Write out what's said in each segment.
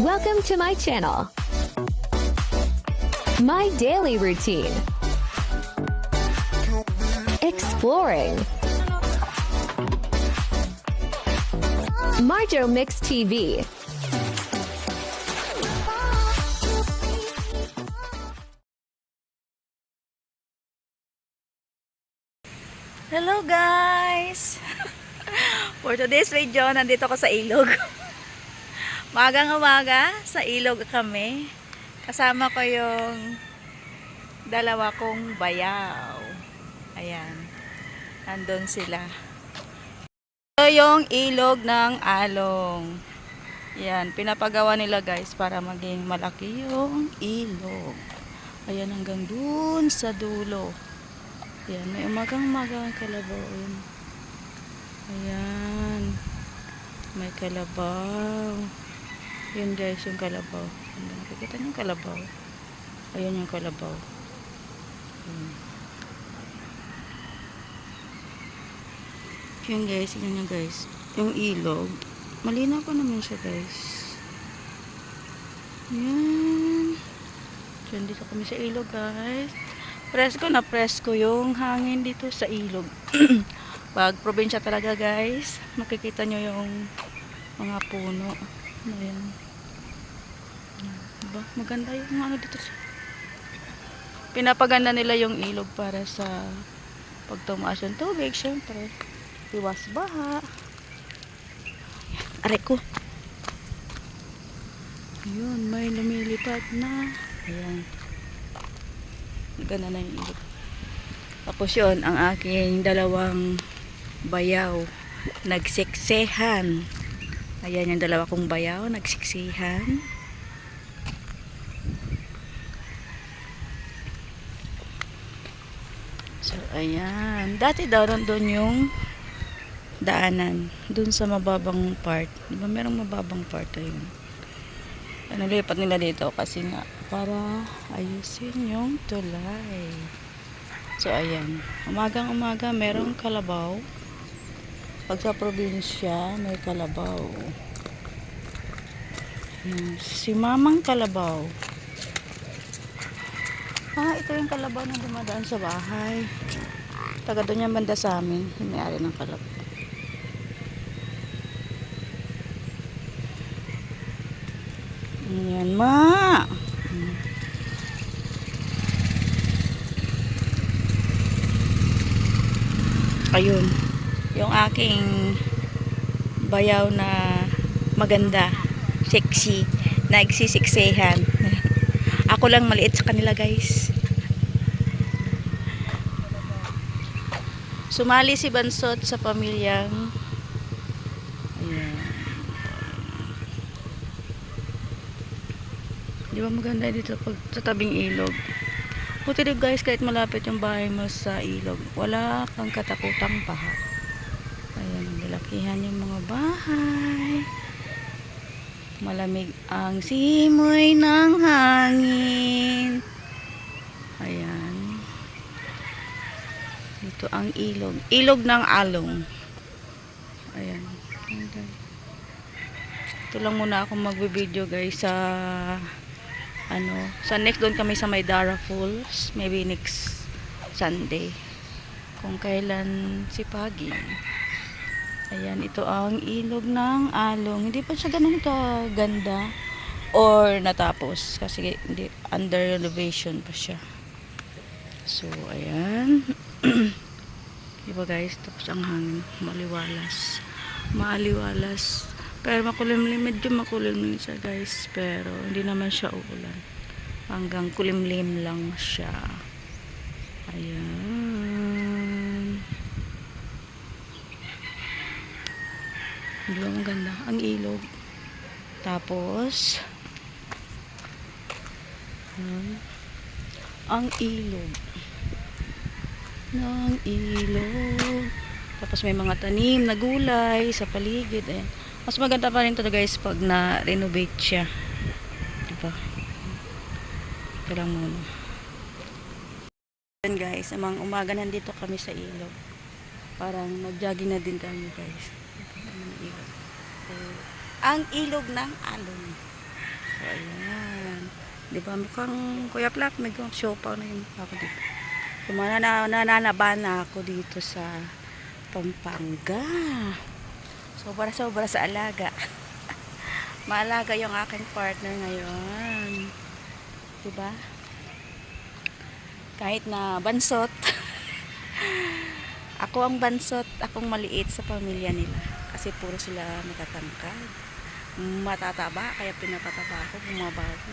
Welcome to my channel. My daily routine. Exploring. Marjo Mix TV. Hello guys! For today's video, nandito ako sa ilog. Magang umaga, sa ilog kami. Kasama ko yung dalawa kong bayaw. Ayan. Nandun sila. Ito yung ilog ng along. Yan, pinapagawa nila guys para maging malaki yung ilog. Ayan hanggang dun sa dulo. Ayan, may umagang umagang kalabaw. Ayan. Ayan. May kalabaw. Yun guys, yung kalabaw. Nakikita niyo yung kalabaw. Ayan yung kalabaw. Ayan. Yun guys, yun yung guys. Yung ilog. Malinaw pa naman siya guys. Ayan. So, dito kami sa ilog guys. Presko na presko yung hangin dito sa ilog. Pag probinsya talaga guys, makikita nyo yung mga puno. Ayan. Diba? Maganda yung ano dito. sa- Pinapaganda nila yung ilog para sa pag tumaas yung tubig, syempre. Iwas baha. Aray ko. Ayun, may lumilipad na. Ayan. Gana na yung ilog. Tapos yun, ang aking dalawang bayaw. Nagsiksehan. Ayan yung dalawa kong bayaw. Nagsiksihan. So, ayan. Dati daw nandun yung daanan. Dun sa mababang part. Di ba merong mababang part ayun. Ano lipat nila dito kasi nga para ayusin yung tulay. So ayan, umagang umaga merong kalabaw. Pag sa probinsya may kalabaw. Si Mamang Kalabaw. Ah, ito yung kalabaw na dumadaan sa bahay. Taga doon yung banda sa amin. Yung may-ari ng kalabaw. Ayan, ma. Ayun. Yung aking bayaw na maganda, sexy, nagsisiksehan. Ako lang maliit sa kanila, guys. Sumali si Bansot sa pamilyang Ayan. Di ba maganda dito pag sa tabing ilog? Buti din guys, kahit malapit yung bahay mo sa ilog, wala kang katakutang paha. Ayan, ang lalakihan yung mga bahay. Malamig ang simoy ng hangin. Ayan. Ito ang ilog. Ilog ng along. Ayan. Ito lang muna ako magbibideo guys sa ano, sa next doon kami sa Maydara Falls, maybe next Sunday. Kung kailan si Pagi. Ayan, ito ang ilog ng along. Hindi pa siya ganun kaganda or natapos kasi hindi under renovation pa siya. So, ayan. diba guys, tapos ang hangin, maliwalas. Maaliwalas. Pero makulimlim, medyo makulimlim siya guys. Pero hindi naman siya uulan. Hanggang kulimlim lang siya. Ayan. Di ba maganda? Ang ilog. Tapos, ayan. ang ilog. Ng ilog. Tapos may mga tanim na gulay sa paligid. Ayan. Mas maganda pa rin to guys pag na-renovate siya. Diba? Ito lang muna. Ayan guys, amang umaga nandito kami sa ilog. Parang nag-jogging na din kami guys. Ang ilog. So, ang ilog ng alon. So, ayan. Di ba mukhang Kuya Plak, show pa na yung ako dito. So, manana- nananaban na ako dito sa Pampanga. Sobra-sobra sa alaga. Maalaga yung aking partner ngayon. Diba? Kahit na bansot. ako ang bansot, akong maliit sa pamilya nila. Kasi puro sila matatangkad. Matataba, kaya pinapataba ako, bumabago.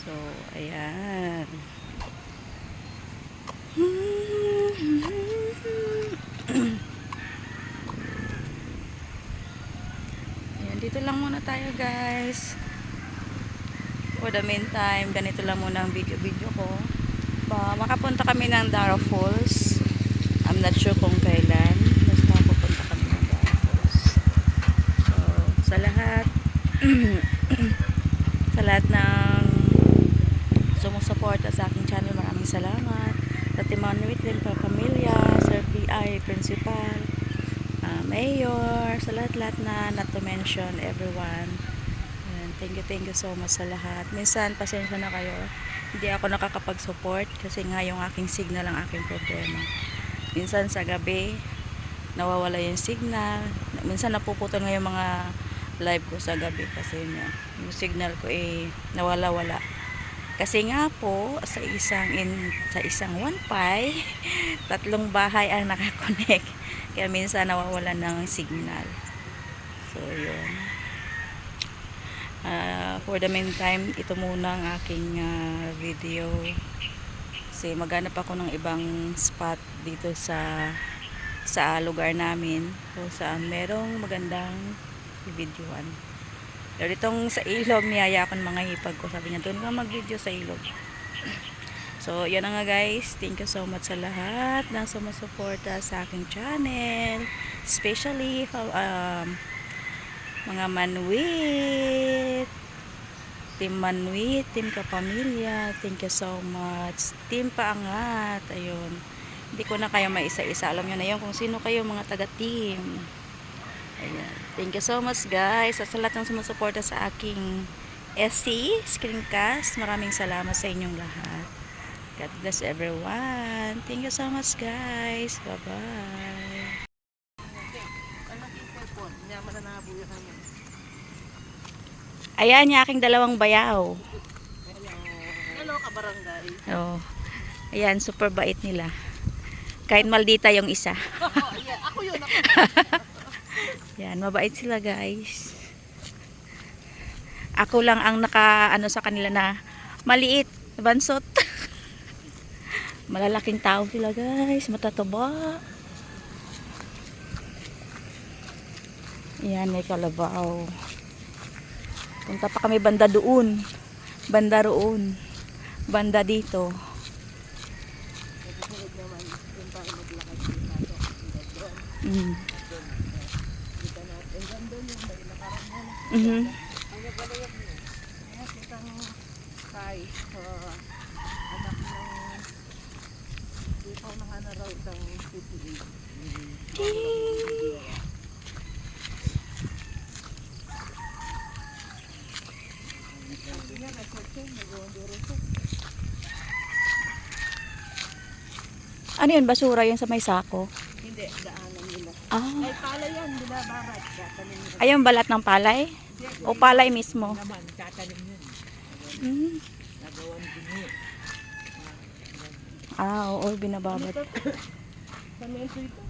So, ayan. Ayan, dito lang muna tayo guys. For the meantime, ganito lang muna ang video-video ko. Ba, makapunta kami ng Dara Falls. I'm not sure kung kailan. Basta pupunta kami ng Dara Falls. So, sa lahat, sa lahat ng sumusuporta sa aking channel, maraming salamat. Sa Team Manuitlin, pa pamilya, Sir PI, Principal, ah, Mayor, sa lahat-lahat na not to mention everyone. Ayan, thank you, thank you so much sa lahat. Minsan, pasensya na kayo. Hindi ako nakakapag-support kasi nga yung aking signal ang aking problema. Minsan sa gabi, nawawala yung signal. Minsan napuputol nga yung mga live ko sa gabi kasi nga, yung signal ko eh nawala-wala. Kasi nga po, sa isang in, sa isang one pi, tatlong bahay ang nakakonect. Kaya minsan nawawala ng signal. So, yun. Ah, for the meantime, ito muna ang aking ah, video. Kasi maghanap ako ng ibang spot dito sa sa lugar namin kung saan merong magandang videoan. Pero itong sa ilog, niyaya ng mga hipag ko. Sabi niya, doon ka mag-video sa ilog. So, yan nga guys. Thank you so much sa lahat na sumusuporta sa aking channel. Especially, um, mga manwit, Team Manwit, Team Kapamilya, thank you so much. Team Paangat, ayun. Hindi ko na kayo maisa-isa. Alam nyo na yun kung sino kayo mga taga-team. Ayan. Thank you so much guys. At sa lahat ng sumusuporta sa aking SC Screencast, maraming salamat sa inyong lahat. God bless everyone. Thank you so much guys. Bye-bye. Ayan yung aking dalawang bayaw. Hello, kabarangay. Oh. Ayan, super bait nila. Kahit maldita yung isa. Oh. Ako yun, ako. Yan, mabait sila guys. Ako lang ang naka ano sa kanila na maliit, bansot. Malalaking tao sila guys, matataba. Yan, may kalabaw. Punta pa kami banda doon. Banda roon. Banda dito. Mm. Mhm. Kay, anak ng ikaw na nga na raw ng PPA. Ano yun, basura yun sa may sako? Hindi, nila. Ah, Ay, pala yan, binabarat. Nila ayun balat ng palay? O palay mismo? naman, tatanim yun. Mm. Nagawan dini. Ah, oo, binababad. Samento ito.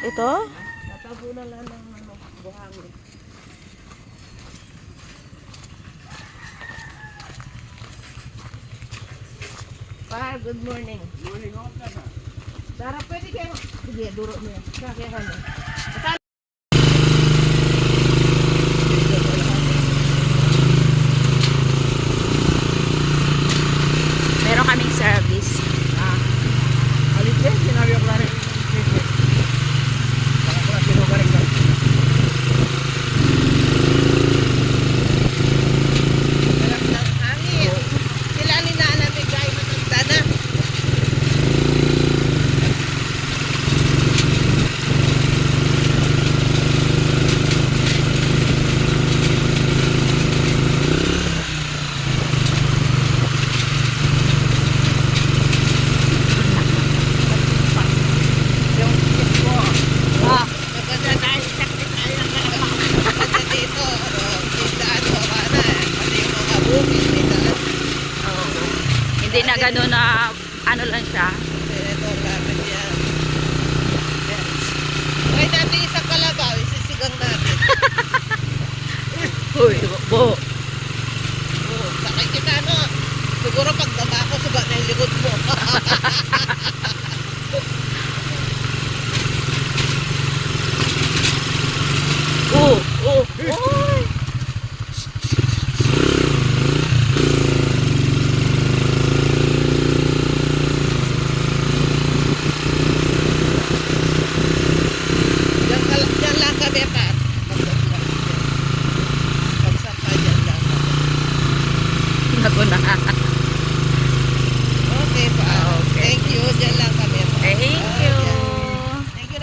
Ito? Natabunan lang ng ano, buhangin. Pa, good morning. Morning, okay na. Dara, pwede kayo. Sige, duro mo yan. Kaya kami. Meron kaming service. Alit yan, sinabi ko rin. Baka ko na sinuga rin ka. Sarap ng hangin. Sila ni Nana may gaya matanda na. Gano'n na ano lang siya. Ito gamit yan. Try natin isang kalabaw, isisigang natin. Uy, bo. Oo, sakay kita no. Siguro pag baba ko, suba na yung likod mo. Nago na. Okay pa. Okay. Thank you. Dyan lang kami. Thank you. Thank you.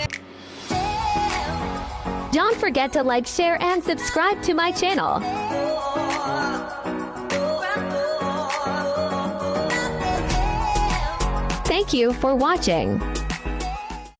Don't forget to like, share, and subscribe to my channel. Thank you for watching.